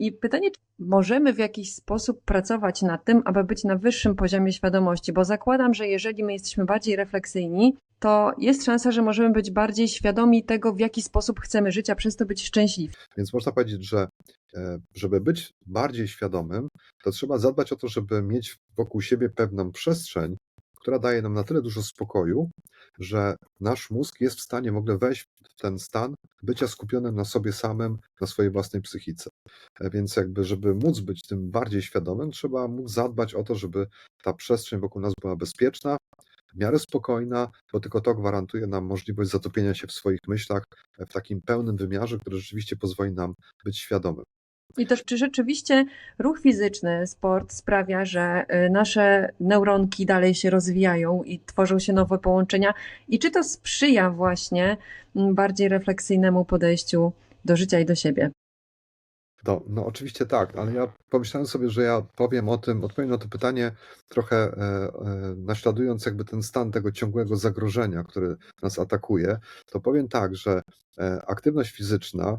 I pytanie, czy możemy w jakiś sposób pracować nad tym, aby być na wyższym poziomie świadomości, bo zakładam, że jeżeli my jesteśmy bardziej refleksyjni, to jest szansa, że możemy być bardziej świadomi tego, w jaki sposób chcemy żyć, a przez to być szczęśliwi. Więc można powiedzieć, że e, żeby być bardziej świadomym, to trzeba zadbać o to, żeby mieć wokół siebie pewną przestrzeń, która daje nam na tyle dużo spokoju, że nasz mózg jest w stanie w ogóle wejść w ten stan bycia skupionym na sobie samym, na swojej własnej psychice. E, Więc jakby, żeby móc być tym bardziej świadomym, trzeba móc zadbać o to, żeby ta przestrzeń wokół nas była bezpieczna, w miarę spokojna, bo tylko to gwarantuje nam możliwość zatopienia się w swoich myślach e, w takim pełnym wymiarze, który rzeczywiście pozwoli nam być świadomym. I też, czy rzeczywiście ruch fizyczny, sport sprawia, że y, nasze neuronki dalej się rozwijają i tworzą się nowe połączenia? I czy to sprzyja właśnie mm, bardziej refleksyjnemu podejściu do życia i do siebie? No, no oczywiście tak, ale ja pomyślałem sobie, że ja powiem o tym, odpowiem na to pytanie trochę e, e, naśladując jakby ten stan tego ciągłego zagrożenia, który nas atakuje, to powiem tak, że e, aktywność fizyczna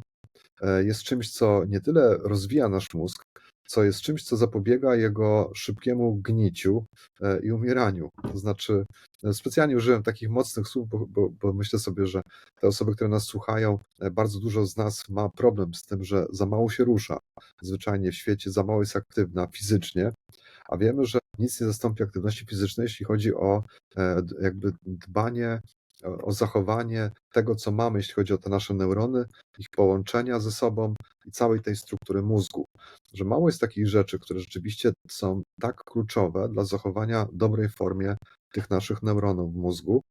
jest czymś, co nie tyle rozwija nasz mózg, co jest czymś, co zapobiega jego szybkiemu gniciu e, i umieraniu. To znaczy, e, specjalnie użyłem takich mocnych słów, bo, bo, bo myślę sobie, że te osoby, które nas słuchają, e, bardzo dużo z nas ma problem z tym, że za mało się rusza. Zwyczajnie w świecie za mało jest aktywna fizycznie, a wiemy, że nic nie zastąpi aktywności fizycznej, jeśli chodzi o e, jakby dbanie o zachowanie tego, co mamy, jeśli chodzi o te nasze neurony, ich połączenia ze sobą i całej tej struktury mózgu. Że mało jest takich rzeczy, które rzeczywiście są tak kluczowe dla zachowania dobrej formie tych naszych neuronów w mózgu.